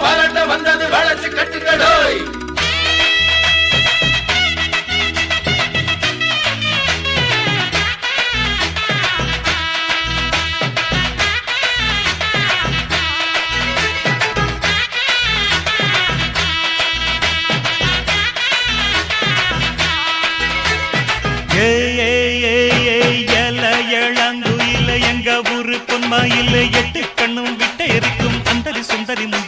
பாராட்ட வந்தது வளர்ச்சி கட்டுக்கடோய் எங்க ஊரு பொன்மா இல்லை எட்டு கண்ணும் விட்டு எரிக்கும் அந்தரி சுந்தரி முன்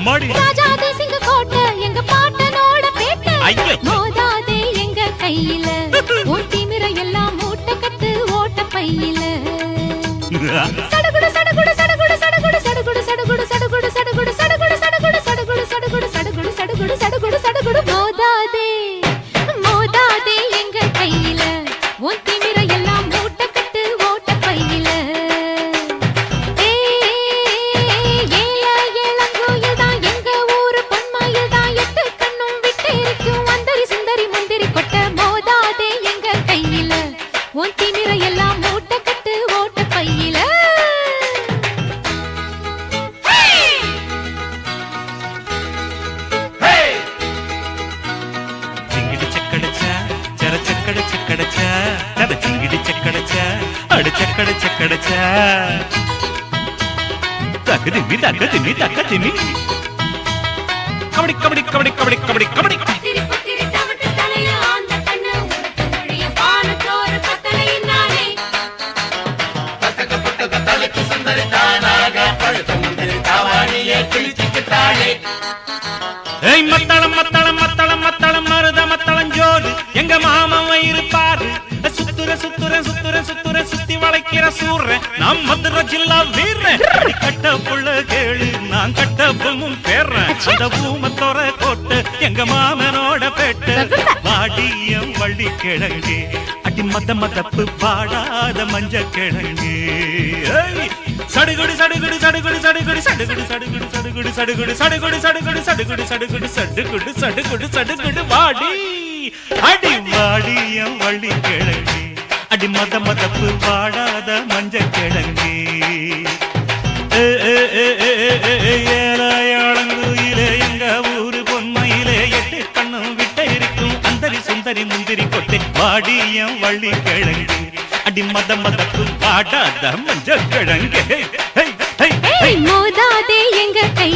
பாரு மாடி. ராஜாதி சிங்க கோட்டை எங்க பாட்டனோட பேட்டை ஐயோ. மோதாதே எங்க கையில ஓட்டி மிர எல்லாம் மூட்டை கட்டு ஓட்ட பையில கிடைச்ச கதைச்சு இடிச்ச கிடைச்ச அடிச்ச கிடைச்ச கிடைச்ச. தகுதி நீ தகுதி நீ தகுதி நீ கபடி கபடி கபடி கபடி கபடி கபடி. ஏய் மத்தளம் மத்தளம் மத்தளம். வளைக்கிற நான் நாம் மதுரை ஜில்லா வீர கட்ட புள்ள கேளு நான் கட்ட பொம்மும் பேர்றேன் அந்த பூமத்தோர கோட்டு எங்க மாமனோட பெட்டு வாடியம் வள்ளி கிழங்கு அடி மத்த மதப்பு பாடாத மஞ்ச கிழங்கு சடுகுடு சடுகுடு சடுகுடு சடுகுடு சடுகுடு சடுகுடு சடுகுடு சடுகுடு சடுகுடு சடுகுடு சடுகுடு சடுகுடு சடுகுடு சடுகுடு சடுகுடு வாடி அடி வாடியம் வள்ளி கிழங்கு அடி மத மதப்பு வாழாத மஞ்சள் கிழங்கு ஏழாயளங்குயிலே எங்க ஊரு பொன்மையிலே எட்டு கண்ணும் விட்ட இருக்கும். அந்தரி சுந்தரி முந்திரி கொட்டை வாடியம் வள்ளி கிழங்கு அடி மத மதப்பு வாடாத மஞ்சள் கிழங்கு மோதாதே எங்க கை